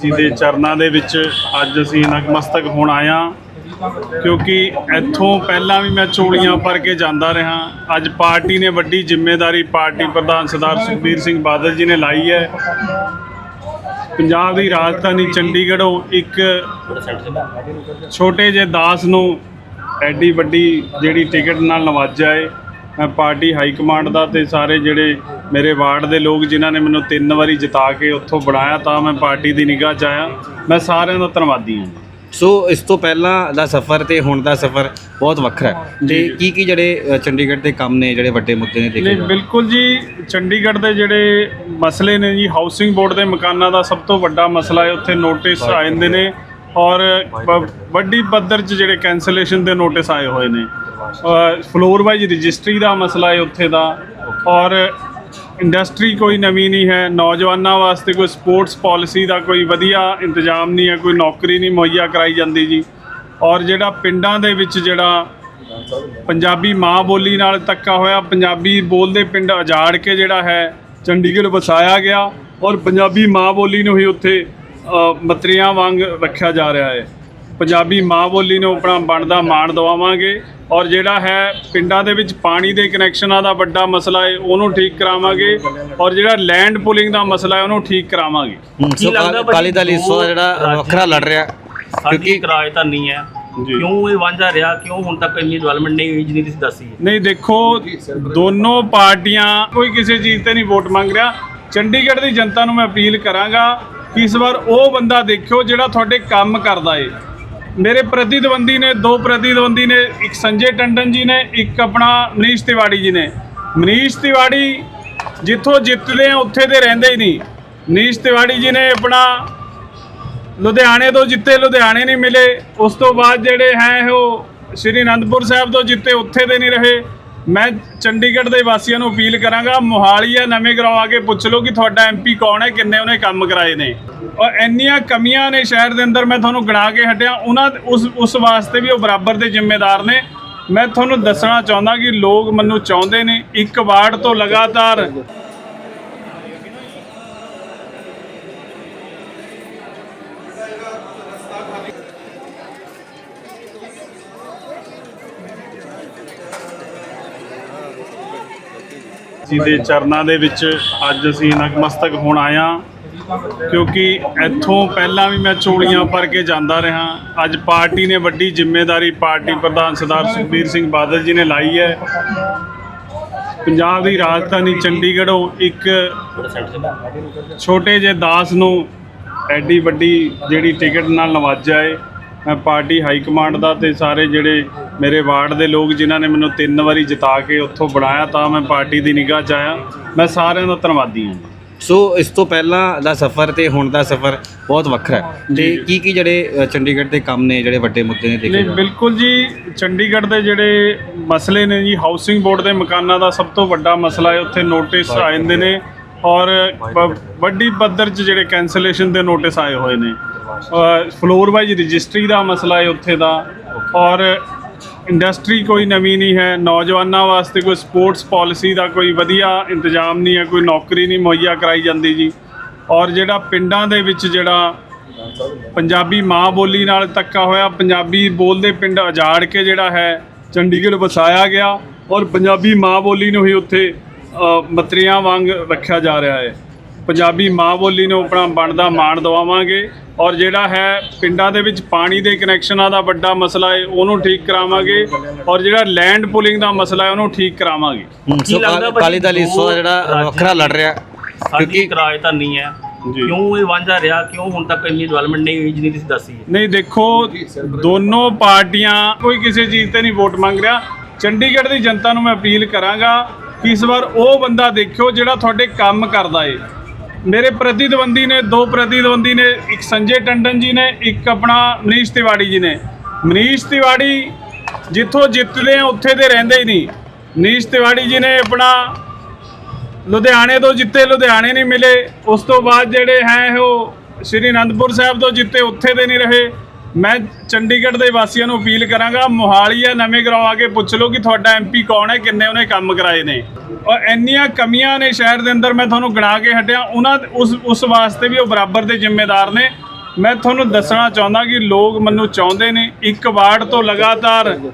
ਜੀ ਦੇ ਚਰਨਾਂ ਦੇ ਵਿੱਚ ਅੱਜ ਅਸੀਂ ਨਤਮਸਤਕ ਹੋਣ ਆਇਆ ਕਿਉਂਕਿ ਇੱਥੋਂ ਪਹਿਲਾਂ ਵੀ ਮੈਂ ਚੋਲੀਆਂ ਭਰ ਕੇ ਜਾਂਦਾ ਰਿਹਾ। ਅੱਜ ਪਾਰਟੀ ਨੇ ਵੱਡੀ ਜ਼ਿੰਮੇਵਾਰੀ ਪਾਰਟੀ ਪ੍ਰਧਾਨ ਸਰਦਾਰ ਸੁਖਬੀਰ ਸਿੰਘ ਬਾਦਲ ਜੀ ਨੇ ਲਾਈ ਹੈ। ਪੰਜਾਬ ਦੀ ਰਾਜਧਾਨੀ ਚੰਡੀਗੜ੍ਹੋਂ ਇੱਕ ਛੋਟੇ ਜਿਹੇ ਦਾਸ ਨੂੰ ਐਡੀ ਵੱਡੀ ਜਿਹੜੀ ਟਿਕਟ ਨਾਲ ਨਵਾਜਿਆ ਹੈ ਮੈਂ ਪਾਰਟੀ ਹਾਈ ਕਮਾਂਡ ਦਾ ਤੇ ਸਾਰੇ ਜਿਹੜੇ ਮੇਰੇ ਵਾਰਡ ਦੇ ਲੋਕ ਜਿਨ੍ਹਾਂ ਨੇ ਮੈਨੂੰ ਤਿੰਨ ਵਾਰੀ ਜਿਤਾ ਕੇ ਉੱਥੋਂ ਬਣਾਇਆ ਤਾਂ ਮੈਂ ਪਾਰਟੀ ਦੀ ਨਿਗਾਹ 'ਚ ਆਇਆ। ਮੈਂ ਸਾਰਿਆਂ ਦਾ ਧੰਨਵਾਦੀ ਹਾਂ। ਸੋ ਇਸ ਤੋਂ ਪਹਿਲਾਂ ਦਾ ਸਫ਼ਰ ਤੇ ਹੁਣ ਦਾ ਸਫ਼ਰ ਬਹੁਤ ਵੱਖਰਾ ਹੈ। ਤੇ। ਕੀ ਕੀ ਜਿਹੜੇ ਚੰਡੀਗੜ੍ਹ ਦੇ ਕੰਮ ਨੇ ਜਿਹੜੇ ਵੱਡੇ ਮੁੱਦੇ ਨੇ ਦੇਖੇ ਨਹੀਂ? ਬਿਲਕੁਲ ਜੀ ਚੰਡੀਗੜ੍ਹ ਦੇ ਜਿਹੜੇ ਮਸਲੇ ਨੇ ਜੀ ਹਾਊਸਿੰਗ ਬੋਰਡ ਦੇ ਮਕਾਨਾਂ ਦਾ ਸਭ ਤੋਂ ਵੱਡਾ ਮਸਲਾ ਹੈ। ਉੱਥੇ ਨੋਟਿਸ ਆ ਜਾਂਦੇ ਨੇ। ਔਰ ਬ- ਵੱਡੀ ਪੱਧਰ 'ਚ ਜਿਹੜੇ ਕੈਂਸਲੇਸ਼ਨ ਦੇ ਨੋਟਿਸ ਆਏ ਹੋਏ ਨੇ। ਫਲੋਰ ਵਾਈਜ਼ ਰਜਿਸਟਰੀ ਦਾ ਮਸਲਾ ਹੈ ਉੱਥੇ ਦਾ। ਔਰ ਇੰਡਸਟਰੀ ਕੋਈ ਨਵੀਂ ਨਹੀਂ ਹੈ। ਨੌਜਵਾਨਾਂ ਵਾਸਤੇ ਕੋਈ ਸਪੋਰਟਸ ਪਾਲਿਸੀ ਦਾ ਕੋਈ ਵਧੀਆ ਇੰਤਜ਼ਾਮ ਨਹੀਂ ਹੈ। ਕੋਈ ਨੌਕਰੀ ਨਹੀਂ ਮੁਹੱਈਆ ਕਰਾਈ ਜਾਂਦੀ ਜੀ। ਔਰ ਜਿਹੜਾ ਪਿੰਡਾਂ ਦੇ ਵਿੱਚ ਜਿਹੜਾ ਪੰਜਾਬੀ ਮਾਂ ਬੋਲੀ ਨਾਲ ਧੱਕਾ ਹੋਇਆ, ਪੰਜਾਬੀ ਬੋਲਦੇ ਪਿੰਡ ਉਜਾੜ ਕੇ ਜਿਹੜਾ ਹੈ, ਚੰਡੀਗੜ੍ਹ ਵਸਾਇਆ ਗਿਆ। ਔਰ ਪੰਜਾਬੀ ਮਾਂ ਬੋਲੀ ਨੂੰ ਹੀ ਉੱਥੇ ਮਤਰੀਆਂ ਵਾਂਗ ਰੱਖਿਆ ਜਾ ਰਿਹਾ ਹੈ। ਪੰਜਾਬੀ ਮਾਂ ਬੋਲੀ ਨੂੰ ਆਪਣਾ ਬਣਦਾ ਮਾਣ ਦਵਾਵਾਂਗੇ ਔਰ ਜਿਹੜਾ ਹੈ ਪਿੰਡਾਂ ਦੇ ਵਿੱਚ ਪਾਣੀ ਦੇ ਕਨੈਕਸ਼ਨਾਂ ਦਾ ਵੱਡਾ ਮਸਲਾ ਹੈ ਉਹਨੂੰ ਠੀਕ ਕਰਾਵਾਂਗੇ ਔਰ ਜਿਹੜਾ ਲੈਂਡ ਪੁਲਿੰਗ ਦਾ ਮਸਲਾ ਹੈ ਉਹਨੂੰ ਠੀਕ ਕਰਾਵਾਂਗੇ। ਹੂੰ, ਕੀ ਲੱਗਦਾ ਅਕਾਲੀ ਦਲ ਇਸ ਵਾਰ ਦੋ ਜਿਹੜਾ ਵੱਖਰਾ ਲੜ ਰਿਹਾ ਕਿਉਂਕਿ ਰਾਜਧਾਨੀ ਹੈ। ਜੀ। ਕਿਉਂ ਇਹ ਵਾਂਝਾ ਰਿਹਾ? ਕਿਉਂ ਹੁਣ ਤੱਕ ਇੰਨੀ ਡਿਵੈਲਪਮੈਂਟ ਨਹੀਂ ਹੋਈ ਜਿੰਨੀ ਤੁਸੀਂ ਦੱਸੀ ਹੈ? ਨਹੀਂ ਦੇਖੋ ਦੋਨੋਂ ਪਾਰਟੀਆਂ ਕੋਈ ਕਿਸੇ ਚੀਜ਼ ਤੇ ਨਹੀਂ ਵੋਟ ਮੰਗ ਰਿਹਾ। ਚੰਡੀਗੜ੍ਹ ਦੀ ਜਨਤਾ ਨੂੰ ਮੈਂ ਅਪੀਲ ਕਰਾਂਗਾ ਇਸ ਵਾਰ ਉਹ ਬੰਦਾ ਦੇਖਿਓ ਜਿਹੜਾ ਤੁਹਾਡੇ ਕੰਮ ਕਰਦਾ ਏ। ਮੇਰੇ ਪ੍ਰਤੀਦਵੰਦੀ ਨੇ, ਦੋ ਪ੍ਰਤੀਦਵੰਦੀ ਨੇ, ਇੱਕ ਸੰਜੇ ਟੰਡਨ ਜੀ ਨੇ, ਇੱਕ ਆਪਣਾ ਮਨੀਸ਼ ਤਿਵਾੜੀ ਜੀ ਨੇ। ਮਨੀਸ਼ ਤਿਵਾੜੀ ਜਿੱਥੋਂ ਜਿੱਤਦੇ ਆ, ਉੱਥੇ ਦੇ ਰਹਿੰਦੇ ਹੀ ਨਹੀਂ। ਮਨੀਸ਼ ਤਿਵਾੜੀ ਜੀ ਨੇ ਆਪਣਾ ਲੁਧਿਆਣੇ ਤੋਂ ਜਿੱਤੇ, ਲੁਧਿਆਣੇ ਨਹੀਂ ਮਿਲੇ। ਉਸ ਤੋਂ ਬਾਅਦ ਜਿਹੜੇ ਹੈ ਉਹ ਸ਼੍ਰੀ ਅਨੰਦਪੁਰ ਸਾਹਿਬ ਤੋਂ ਜਿੱਤੇ, ਉੱਥੇ ਦੇ ਨਹੀਂ ਰਹੇ। ਮੈਂ ਚੰਡੀਗੜ੍ਹ ਦੇ ਵਾਸੀਆਂ ਨੂੰ ਅਪੀਲ ਕਰਾਂਗਾ ਮੋਹਾਲੀ ਜਾਂ ਨਵੇਂ ਗਰਾਉਂ ਆ ਕੇ ਪੁੱਛ ਲਓ ਕਿ ਤੁਹਾਡਾ ਐਮਪੀ ਕੌਣ ਹੈ, ਕਿੰਨੇ ਉਹਨੇ ਕੰਮ ਕਰਾਏ ਨੇ। ਔਰ ਇੰਨੀਆਂ ਕਮੀਆਂ ਨੇ ਸ਼ਹਿਰ ਦੇ ਅੰਦਰ, ਮੈਂ ਤੁਹਾਨੂੰ ਗਿਣਾ ਕੇ ਹਟਿਆ, ਉਹਨਾਂ ਉਸ ਉਸ ਵਾਸਤੇ ਵੀ ਉਹ ਬਰਾਬਰ ਦੇ ਜ਼ਿੰਮੇਦਾਰ ਨੇ। ਮੈਂ ਤੁਹਾਨੂੰ ਦੱਸਣਾ ਚਾਹੁੰਦਾ ਕਿ ਲੋਕ ਮੈਨੂੰ ਚਾਹੁੰਦੇ ਨੇ, ਇੱਕ ਵਾਰਡ ਤੋਂ ਲਗਾਤਾਰ ਜੀ ਦੇ ਚਰਨਾਂ ਦੇ ਵਿੱਚ ਅੱਜ ਅਸੀਂ ਨਤਮਸਤਕ ਹੋਣ ਆਇਆ ਕਿਉਂਕਿ ਇੱਥੋਂ ਪਹਿਲਾਂ ਵੀ ਮੈਂ ਚੋਲੀਆਂ ਭਰ ਕੇ ਜਾਂਦਾ ਰਿਹਾ। ਅੱਜ ਪਾਰਟੀ ਨੇ ਵੱਡੀ ਜ਼ਿੰਮੇਵਾਰੀ ਪਾਰਟੀ ਪ੍ਰਧਾਨ ਸਰਦਾਰ ਸੁਖਬੀਰ ਸਿੰਘ ਬਾਦਲ ਜੀ ਨੇ ਲਾਈ ਹੈ। ਪੰਜਾਬ ਦੀ ਰਾਜਧਾਨੀ ਚੰਡੀਗੜ੍ਹੋਂ ਇੱਕ ਛੋਟੇ ਜਿਹੇ ਦਾਸ ਨੂੰ ਐਡੀ ਵੱਡੀ ਜਿਹੜੀ ਟਿਕਟ ਨਾਲ ਨਵਾਜਿਆ ਏ। ਪਾਰਟੀ ਹਾਈ ਕਮਾਂਡ ਦਾ ਤੇ ਸਾਰੇ ਜਿਹੜੇ ਮੇਰੇ ਵਾਰਡ ਦੇ ਲੋਕ ਜਿਨ੍ਹਾਂ ਨੇ ਮੈਨੂੰ ਤਿੰਨ ਵਾਰੀ ਜਿਤਾ ਕੇ ਉੱਥੋਂ ਬਣਾਇਆ ਤਾਂ ਮੈਂ ਪਾਰਟੀ ਦੀ ਨਿਗਾਹ 'ਚ ਆਇਆ। ਮੈਂ ਸਾਰਿਆਂ ਦਾ ਧੰਨਵਾਦੀ ਹਾਂ। ਸੋ ਇਸ ਤੋਂ ਪਹਿਲਾਂ ਦਾ ਸਫ਼ਰ ਤੇ ਹੁਣ ਦਾ ਸਫ਼ਰ ਬਹੁਤ ਵੱਖਰਾ ਹੈ। ਤੇ। ਕੀ ਕੀ ਜਿਹੜੇ ਚੰਡੀਗੜ੍ਹ ਦੇ ਕੰਮ ਨੇ ਜਿਹੜੇ ਵੱਡੇ ਮੁੱਦੇ ਨੇ ਦੇਖੇ ਨਹੀਂ? ਬਿਲਕੁਲ ਜੀ ਚੰਡੀਗੜ੍ਹ ਦੇ ਜਿਹੜੇ ਮਸਲੇ ਨੇ ਜੀ ਹਾਊਸਿੰਗ ਬੋਰਡ ਦੇ ਮਕਾਨਾਂ ਦਾ ਸਭ ਤੋਂ ਵੱਡਾ ਮਸਲਾ ਹੈ। ਉੱਥੇ ਨੋਟਿਸ ਆ ਜਾਂਦੇ ਨੇ। ਔਰ ਬ- ਵੱਡੀ ਪੱਧਰ 'ਚ ਜਿਹੜੇ ਕੈਂਸਲੇਸ਼ਨ ਦੇ ਨੋਟਿਸ ਆਏ ਹੋਏ ਨੇ। ਫਲੋਰ ਵਾਈਜ਼ ਰਜਿਸਟਰੀ ਦਾ ਮਸਲਾ ਹੈ ਉੱਥੇ ਦਾ। ਔਰ ਇੰਡਸਟਰੀ ਕੋਈ ਨਵੀਂ ਨਹੀਂ ਹੈ। ਨੌਜਵਾਨਾਂ ਵਾਸਤੇ ਕੋਈ ਸਪੋਰਟਸ ਪਾਲਿਸੀ ਦਾ ਕੋਈ ਵਧੀਆ ਇੰਤਜ਼ਾਮ ਨਹੀਂ ਹੈ। ਕੋਈ ਨੌਕਰੀ ਨਹੀਂ ਮੁਹੱਈਆ ਕਰਾਈ ਜਾਂਦੀ ਜੀ। ਔਰ ਜਿਹੜਾ ਪਿੰਡਾਂ ਦੇ ਵਿੱਚ ਜਿਹੜਾ ਪੰਜਾਬੀ ਮਾਂ ਬੋਲੀ ਨਾਲ ਧੱਕਾ ਹੋਇਆ, ਪੰਜਾਬੀ ਬੋਲਦੇ ਪਿੰਡ ਉਜਾੜ ਕੇ ਜਿਹੜਾ ਹੈ, ਚੰਡੀਗੜ੍ਹ ਵਸਾਇਆ ਗਿਆ। ਔਰ ਪੰਜਾਬੀ ਮਾਂ ਬੋਲੀ ਨੂੰ ਹੀ ਉੱਥੇ ਮਤਰੀਆਂ ਵਾਂਗ ਰੱਖਿਆ ਜਾ ਰਿਹਾ ਹੈ। ਪੰਜਾਬੀ ਮਾਂ ਬੋਲੀ ਨੂੰ ਆਪਣਾ ਬਣਦਾ ਮਾਣ ਦਵਾਵਾਂਗੇ ਔਰ ਜਿਹੜਾ ਹੈ ਪਿੰਡਾਂ ਦੇ ਵਿੱਚ ਪਾਣੀ ਦੇ ਕਨੈਕਸ਼ਨਾਂ ਦਾ ਵੱਡਾ ਮਸਲਾ ਹੈ ਉਹਨੂੰ ਠੀਕ ਕਰਾਵਾਂਗੇ ਔਰ ਜਿਹੜਾ ਲੈਂਡ ਪੁਲਿੰਗ ਦਾ ਮਸਲਾ ਹੈ ਉਹਨੂੰ ਠੀਕ ਕਰਾਵਾਂਗੇ। ਹੂੰ, ਕੀ ਲੱਗਦਾ ਅਕਾਲੀ ਦਲ ਇਸ ਵਾਰ ਦੋ ਜਿਹੜਾ ਵੱਖਰਾ ਲੜ ਰਿਹਾ। ਸਾਡੀ ਕਿਉਂਕਿ ਰਾਜਧਾਨੀ ਹੈ। ਜੀ। ਕਿਉਂ ਇਹ ਵਾਂਝਾ ਰਿਹਾ? ਕਿਉਂ ਹੁਣ ਤੱਕ ਇੰਨੀ ਡਿਵੈਲਪਮੈਂਟ ਨਹੀਂ ਹੋਈ ਜਿੰਨੀ ਤੁਸੀਂ ਦੱਸੀ ਹੈ? ਨਹੀਂ ਦੇਖੋ ਦੋਨੋਂ ਪਾਰਟੀਆਂ ਕੋਈ ਕਿਸੇ ਚੀਜ਼ ਤੇ ਨਹੀਂ ਵੋਟ ਮੰਗ ਰਿਹਾ। ਚੰਡੀਗੜ੍ਹ ਦੀ ਜਨਤਾ ਨੂੰ ਮੈਂ ਅਪੀਲ ਕਰਾਂਗਾ ਇਸ ਵਾਰ ਉਹ ਬੰਦਾ ਦੇਖਿਓ ਜਿਹੜਾ ਤੁਹਾਡੇ ਕੰਮ ਕਰਦਾ ਏ। ਮੇਰੇ ਪ੍ਰਤੀਦਵੰਦੀ ਨੇ, ਦੋ ਪ੍ਰਤੀਦਵੰਦੀ ਨੇ, ਇੱਕ ਸੰਜੇ ਟੰਡਨ ਜੀ ਨੇ, ਇੱਕ ਆਪਣਾ ਮਨੀਸ਼ ਤਿਵਾੜੀ ਜੀ ਨੇ। ਮਨੀਸ਼ ਤਿਵਾੜੀ ਜਿੱਥੋਂ ਜਿੱਤਦੇ ਆ, ਉੱਥੇ ਦੇ ਰਹਿੰਦੇ ਹੀ ਨਹੀਂ। ਮਨੀਸ਼ ਤਿਵਾੜੀ ਜੀ ਨੇ ਆਪਣਾ ਲੁਧਿਆਣੇ ਤੋਂ ਜਿੱਤੇ, ਲੁਧਿਆਣੇ ਨਹੀਂ ਮਿਲੇ। ਉਸ ਤੋਂ ਬਾਅਦ ਜਿਹੜੇ ਹੈ ਉਹ ਸ਼੍ਰੀ ਅਨੰਦਪੁਰ ਸਾਹਿਬ ਤੋਂ ਜਿੱਤੇ, ਉੱਥੇ ਦੇ ਨਹੀਂ ਰਹੇ। ਮੈਂ ਚੰਡੀਗੜ੍ਹ ਦੇ ਵਾਸੀਆਂ ਨੂੰ ਅਪੀਲ ਕਰਾਂਗਾ ਮੋਹਾਲੀ ਜਾਂ ਨਵੇਂ ਗਰਾਉਂ ਆ ਕੇ ਪੁੱਛ ਲਓ ਕਿ ਤੁਹਾਡਾ ਐਮਪੀ ਕੌਣ ਹੈ, ਕਿੰਨੇ ਉਹਨੇ ਕੰਮ ਕਰਾਏ ਨੇ। ਔਰ ਇੰਨੀਆਂ ਕਮੀਆਂ ਨੇ ਸ਼ਹਿਰ ਦੇ ਅੰਦਰ, ਮੈਂ ਤੁਹਾਨੂੰ ਗਿਣਾ ਕੇ ਹਟਿਆ, ਉਹਨਾਂ ਉਸ ਉਸ ਵਾਸਤੇ ਵੀ ਉਹ ਬਰਾਬਰ ਦੇ ਜ਼ਿੰਮੇਦਾਰ ਨੇ। ਮੈਂ ਤੁਹਾਨੂੰ ਦੱਸਣਾ ਚਾਹੁੰਦਾ ਕਿ ਲੋਕ ਮੈਨੂੰ ਚਾਹੁੰਦੇ ਨੇ, ਇੱਕ ਵਾਰਡ ਤੋਂ ਲਗਾਤਾਰ